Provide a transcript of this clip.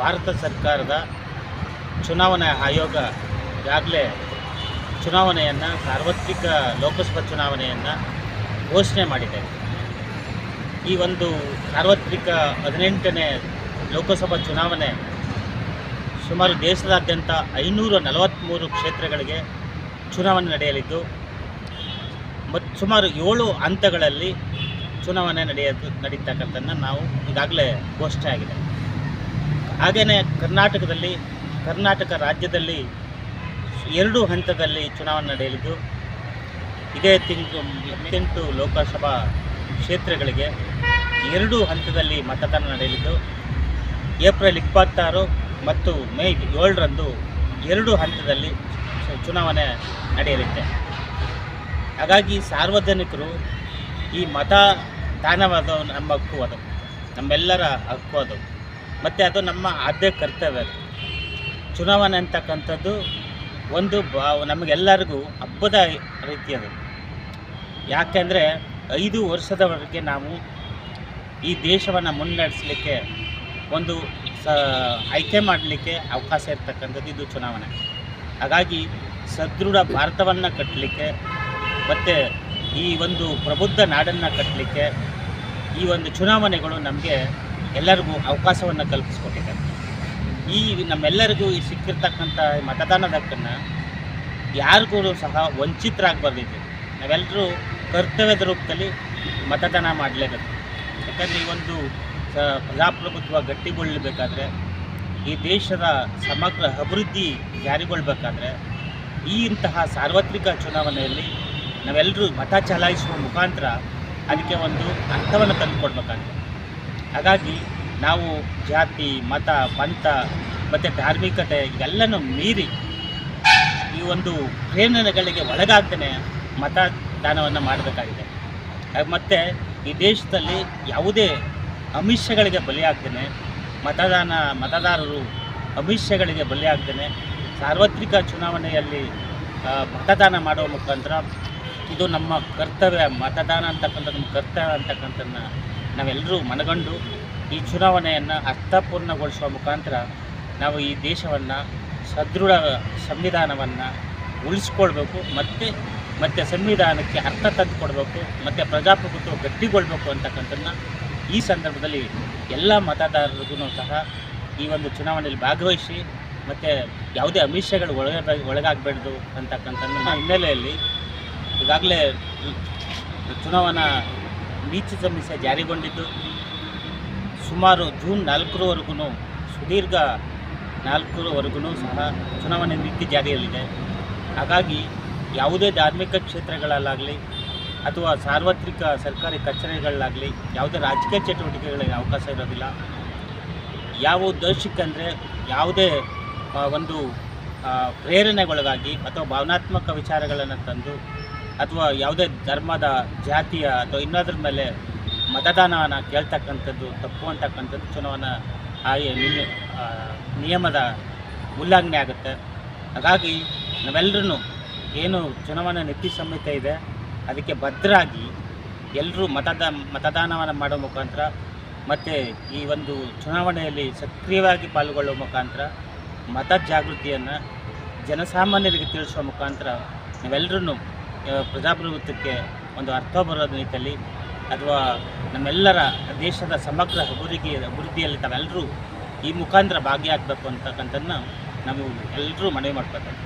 ಭಾರತ ಸರ್ಕಾರದ ಚುನಾವಣಾ ಆಯೋಗ ಈಗಾಗಲೇ ಚುನಾವಣೆಯನ್ನು, ಸಾರ್ವತ್ರಿಕ ಲೋಕಸಭಾ ಚುನಾವಣೆಯನ್ನು ಘೋಷಣೆ ಮಾಡಿದೆ. ಈ ಒಂದು ಸಾರ್ವತ್ರಿಕ ಹದಿನೆಂಟನೇ ಲೋಕಸಭಾ ಚುನಾವಣೆ ಸುಮಾರು ದೇಶದಾದ್ಯಂತ ಐನೂರ ನಲವತ್ತ್ಮೂರು ಕ್ಷೇತ್ರಗಳಿಗೆ ಚುನಾವಣೆ ನಡೆಯಲಿದ್ದು ಮತ್ತು ಸುಮಾರು ಏಳು ಹಂತಗಳಲ್ಲಿ ಚುನಾವಣೆ ನಡೆಯೋದು ನಡೀತಕ್ಕಂಥದ್ದನ್ನು ನಾವು ಈಗಾಗಲೇ ಘೋಷಣೆ ಆಗಿದೆ ಹಾಗೆಯೇ ಕರ್ನಾಟಕದಲ್ಲಿ, ಕರ್ನಾಟಕ ರಾಜ್ಯದಲ್ಲಿ ಎರಡು ಹಂತದಲ್ಲಿ ಚುನಾವಣೆ ನಡೆಯಲಿದ್ದು, ಇದೇ ತಿಂಗಳು ಇಪ್ಪತ್ತೆಂಟು ಲೋಕಸಭಾ ಕ್ಷೇತ್ರಗಳಿಗೆ ಎರಡು ಹಂತದಲ್ಲಿ ಮತದಾನ ನಡೆಯಲಿದ್ದು, ಏಪ್ರಿಲ್ ಇಪ್ಪತ್ತಾರು ಮತ್ತು ಮೇ ಏಳರಂದು ಎರಡು ಹಂತದಲ್ಲಿ ಚುನಾವಣೆ ನಡೆಯಲಿದೆ. ಹಾಗಾಗಿ ಸಾರ್ವಜನಿಕರು ಈ ಮತದಾನವಾದ ನಮ್ಮ ಹಕ್ಕು ಅದು, ನಮ್ಮೆಲ್ಲರ ಹಕ್ಕು ಅದು. ಮತ್ತು ಅದು ನಮ್ಮ ಆದ್ಯ ಕರ್ತವ್ಯ ಚುನಾವಣೆ ಅಂತಕ್ಕಂಥದ್ದು ಒಂದು ನಮಗೆಲ್ಲರಿಗೂ ಹಬ್ಬದ ರೀತಿಯದು ಯಾಕೆಂದರೆ ಐದು ವರ್ಷದವರೆಗೆ ನಾವು ಈ ದೇಶವನ್ನು ಮುನ್ನಡೆಸಲಿಕ್ಕೆ ಒಂದು ಸ, ಆಯ್ಕೆ ಮಾಡಲಿಕ್ಕೆ ಅವಕಾಶ ಇರ್ತಕ್ಕಂಥದ್ದು ಇದು ಚುನಾವಣೆ. ಹಾಗಾಗಿ ಸದೃಢ ಭಾರತವನ್ನು ಕಟ್ಟಲಿಕ್ಕೆ ಮತ್ತು ಈ ಒಂದು ಪ್ರಬುದ್ಧ ನಾಡನ್ನು ಕಟ್ಟಲಿಕ್ಕೆ ಈ ಒಂದು ಚುನಾವಣೆಗಳು ನಮಗೆ ಎಲ್ಲರಿಗೂ ಅವಕಾಶವನ್ನು ಕಲ್ಪಿಸ್ಕೊಟ್ಟಿದ್ದಾರೆ. ಈ ನಮ್ಮೆಲ್ಲರಿಗೂ ಈ ಸಿಕ್ಕಿರ್ತಕ್ಕಂಥ ಮತದಾನದ ಹಕ್ಕನ್ನು ಯಾರಿಗೂ ಸಹ ವಂಚಿತರಾಗಬಾರ್ದಿದೆ. ನಾವೆಲ್ಲರೂ ಕರ್ತವ್ಯದ ರೂಪದಲ್ಲಿ ಮತದಾನ ಮಾಡಲೇಬೇಕು. ಯಾಕಂದರೆ ಈ ಒಂದು ಸ ಪ್ರಜಾಪ್ರಭುತ್ವ ಗಟ್ಟಿಗೊಳ್ಳಬೇಕಾದ್ರೆ, ಈ ದೇಶದ ಸಮಗ್ರ ಅಭಿವೃದ್ಧಿ ಜಾರಿಗೊಳ್ಬೇಕಾದ್ರೆ, ಈ ಇಂತಹ ಸಾರ್ವತ್ರಿಕ ಚುನಾವಣೆಯಲ್ಲಿ ನಾವೆಲ್ಲರೂ ಮತ ಚಲಾಯಿಸುವ ಮುಖಾಂತರ ಅದಕ್ಕೆ ಒಂದು ಅರ್ಥವನ್ನು ತಂದುಕೊಡ್ಬೇಕಾಗಿದೆ ಹಾಗಾಗಿ ನಾವು ಜಾತಿ, ಮತ, ಪಂಥ ಮತ್ತು ಧಾರ್ಮಿಕತೆ ಇವೆಲ್ಲನೂ ಮೀರಿ ಈ ಒಂದು ಪ್ರೇರಣೆಗಳಿಗೆ ಒಳಗಾಗ್ದೇ ಮತದಾನವನ್ನು ಮಾಡಬೇಕಾಗಿದೆ. ಮತ್ತು ಈ ದೇಶದಲ್ಲಿ ಯಾವುದೇ ಅಮಿಷಗಳಿಗೆ ಬಲಿಯಾಗ್ತೇನೆ ಮತದಾನ, ಮತದಾರರು ಅಮಿಷಗಳಿಗೆ ಬಲಿಯಾಗ್ತೇನೆ ಸಾರ್ವತ್ರಿಕ ಚುನಾವಣೆಯಲ್ಲಿ ಮತದಾನ ಮಾಡುವ ಮುಖಾಂತರ ಇದು ನಮ್ಮ ಕರ್ತವ್ಯ. ಮತದಾನ ಅಂತಕ್ಕಂಥ, ನಮ್ಮ ಕರ್ತವ್ಯ ಅಂತಕ್ಕಂಥದ್ದನ್ನ ನಾವೆಲ್ಲರೂ ಮನಗಂಡು ಈ ಚುನಾವಣೆಯನ್ನು ಅರ್ಥಪೂರ್ಣಗೊಳಿಸುವ ಮುಖಾಂತರ ನಾವು ಈ ದೇಶವನ್ನು ಸದೃಢ ಸಂವಿಧಾನವನ್ನು ಉಳಿಸ್ಕೊಳ್ಬೇಕು, ಮತ್ತು ಮತ್ತು ಸಂವಿಧಾನಕ್ಕೆ ಅರ್ಥ ತಂದು ಕೊಡಬೇಕು ಮತ್ತು ಪ್ರಜಾಪ್ರಭುತ್ವ ಗಟ್ಟಿಗೊಳ್ಬೇಕು ಅಂತಕ್ಕಂಥದ್ದನ್ನ ಈ ಸಂದರ್ಭದಲ್ಲಿ ಎಲ್ಲ ಮತದಾರರಿಗೂ ಸಹ ಈ ಒಂದು ಚುನಾವಣೆಯಲ್ಲಿ ಭಾಗವಹಿಸಿ, ಮತ್ತು ಯಾವುದೇ ಅಮಿಷಗಳು ಒಳಗ ಒಳಗಾಗಬಾರ್ದು ಅಂತಕ್ಕಂಥ ಹಿನ್ನೆಲೆಯಲ್ಲಿ ಈಗಾಗಲೇ ಚುನಾವಣಾ ನೀತಿ ಸಂಹಿತೆ ಜಾರಿಗೊಂಡಿದ್ದು. ಸುಮಾರು ಜೂನ್ ನಾಲ್ಕರವರೆಗೂ ಸುದೀರ್ಘ ನಾಲ್ಕರವರೆಗೂ ಸಹ ಚುನಾವಣೆ ನೀತಿ ಜಾರಿಯಲ್ಲಿದೆ. ಹಾಗಾಗಿ ಯಾವುದೇ ಧಾರ್ಮಿಕ ಕ್ಷೇತ್ರಗಳಲ್ಲಾಗಲಿ ಅಥವಾ ಸಾರ್ವತ್ರಿಕ ಸರ್ಕಾರಿ ಕಚೇರಿಗಳಲ್ಲಾಗಲಿ ಯಾವುದೇ ರಾಜಕೀಯ ಚಟುವಟಿಕೆಗಳಿಗೆ ಅವಕಾಶ ಇರೋದಿಲ್ಲ. ಯಾವ ಉದ್ದೇಶಕ್ಕಂದರೆ ಯಾವುದೇ ಒಂದು ಪ್ರೇರಣೆಗೊಳಗಾಗಿ ಅಥವಾ ಭಾವನಾತ್ಮಕ ವಿಚಾರಗಳನ್ನು ತಂದು ಅಥವಾ ಯಾವುದೇ ಧರ್ಮದ ಜಾತಿಯ ಅಥವಾ ಇನ್ನೊಂದ್ರ ಮೇಲೆ ಮತದಾನವನ್ನು ಕೇಳ್ತಕ್ಕಂಥದ್ದು, ತಪ್ಪು ಅಂತಕ್ಕಂಥದ್ದು ಚುನಾವಣಾ ಆಯ ನಿಯ- ನಿಯಮದ ಉಲ್ಲಂಘನೆ ಆಗುತ್ತೆ. ಹಾಗಾಗಿ ನಾವೆಲ್ಲರೂ ಏನು ಚುನಾವಣಾ ನೀತಿ ಸಂಹಿತೆ ಇದೆ, ಅದಕ್ಕೆ ಭದ್ರಾಗಿ ಎಲ್ಲರೂ ಮತದ, ಮತದಾನವನ್ನು ಮಾಡೋ ಮುಖಾಂತರ ಮತ್ತು ಈ ಒಂದು ಚುನಾವಣೆಯಲ್ಲಿ ಸಕ್ರಿಯವಾಗಿ ಪಾಲ್ಗೊಳ್ಳುವ ಮುಖಾಂತರ ಮತ ಜಾಗೃತಿಯನ್ನು ಜನಸಾಮಾನ್ಯರಿಗೆ ತಿಳಿಸುವ ಮುಖಾಂತರ ನಾವೆಲ್ಲರೂ ಪ್ರಜಾಪ್ರಭುತ್ವಕ್ಕೆ ಒಂದು ಅರ್ಥ ಬರೋ ರೀತಿಯಲ್ಲಿ ಅಥವಾ ನಮ್ಮೆಲ್ಲರ ದೇಶದ ಸಮಗ್ರ ಅಭಿವೃದ್ಧಿ, ಅಭಿವೃದ್ಧಿಯಲ್ಲಿ ತಾವೆಲ್ಲರೂ ಈ ಮುಖಾಂತರ ಭಾಗಿಯಾಗಬೇಕು ಅಂತಕ್ಕಂಥದ್ದನ್ನ ನಾವು ಎಲ್ಲರೂ ಮನವಿ ಮಾಡ್ಕೊತಾರೆ